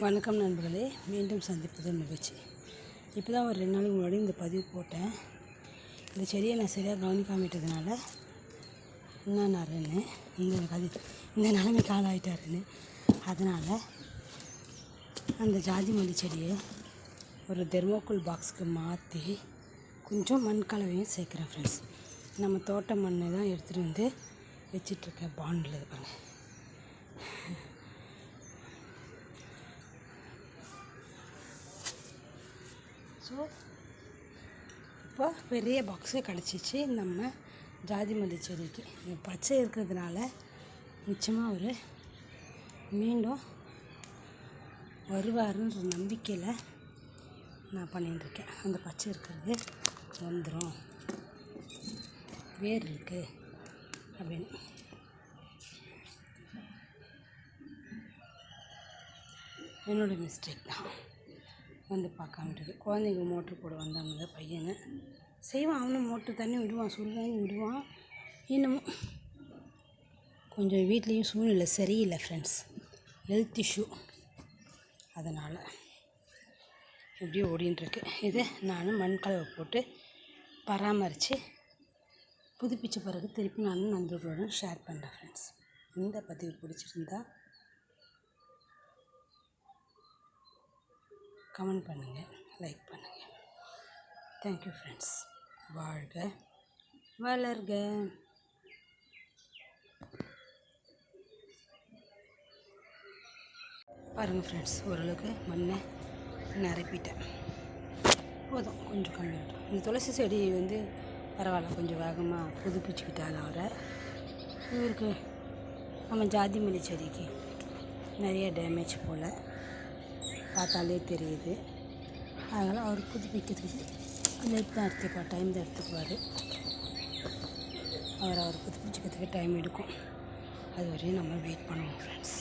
வணக்கம் நண்பர்களே மீண்டும் சந்திப்பது மகிழ்ச்சி. இப்போ தான் ஒரு ரெண்டு நாளைக்கு முன்னாடி இந்த பதிவு போட்டேன். இந்த செடியை நான் சரியாக கவனிக்காமட்டதுனால என்ன இந்த கதி இந்த நிலைமைக்கு ஆளாயிட்டாருன்னு அதனால் அந்த ஜாதி மல்லி செடியை ஒரு தெர்மோக்கோல் பாக்ஸுக்கு மாற்றி கொஞ்சம் மண் கலவையும் சேர்க்குறேன் ஃப்ரெண்ட்ஸ் நம்ம தோட்ட மண்ணை தான் எடுத்துகிட்டு வந்து வச்சிட்ருக்கேன் பாண்டில் இது ஸோ இப்போ பெரிய பாக்ஸே கிடச்சிச்சு. நம்ம ஜாதி மல்லி செடிக்கு. இந்த பச்சை இருக்கிறதுனால நிச்சயமாக ஒரு மீண்டும் வருவாருன்ற நம்பிக்கையில் நான் பண்ணிட்டுருக்கேன் அந்த பச்சை இருக்கிறது வந்துடும் வேர் இருக்குது அப்படின்னு. என்னோடய மிஸ்டேக் தான். வந்து பார்க்காமட்டது குழந்தைங்க மோட்ரு போட வந்தாங்க பையனை. செய்வான். அவனும் மோட்ரு தண்ணி விடுவான். சுடுதண்ணி விடுவான். இன்னமும் கொஞ்சம் வீட்லேயும் சூழ்நிலை சரியில்லை ஃப்ரெண்ட்ஸ் ஹெல்த் இஷ்யூ அதனால் இப்படியே ஓடின்ட்டுருக்கு இதை நான் மண் கலவை போட்டு பராமரித்து புதுப்பிச்ச பிறகு திருப்பி நான் நண்பர்களுடன் ஷேர் பண்ணுறேன் ஃப்ரெண்ட்ஸ் இந்த பதிவு பிடிச்சிருந்தா கமெண்ட் பண்ணுங்கள் லைக் பண்ணுங்கள் தேங்க்யூ ஃப்ரெண்ட்ஸ் வாழ்க வளர்க. பாருங்கள் ஃப்ரெண்ட்ஸ் ஓரளவுக்கு மண்ணை நிரப்பிட்டேன். போதும் கொஞ்சம் கம்மி இந்த துளசி செடி வந்து பரவாயில்ல கொஞ்சம் வேகமாக புதுப்பிச்சுக்கிட்டால் அவரை இவருக்கு நம்ம ஜாதி மல்லி செடிக்கு நிறைய டேமேஜ் போல் பார்த்தாலே தெரியுது. அதனால் அவர் புதுப்பிக்கிறதுக்கு லேட் தான் எடுத்துக்குவார் டைம் தான் எடுத்துக்குவார் அவர் அவர் புதுப்பிச்சுக்கிறதுக்கு டைம் எடுக்கும். அது வரையும் நம்ம வெயிட் பண்ணுவோம் ஃப்ரெண்ட்ஸ்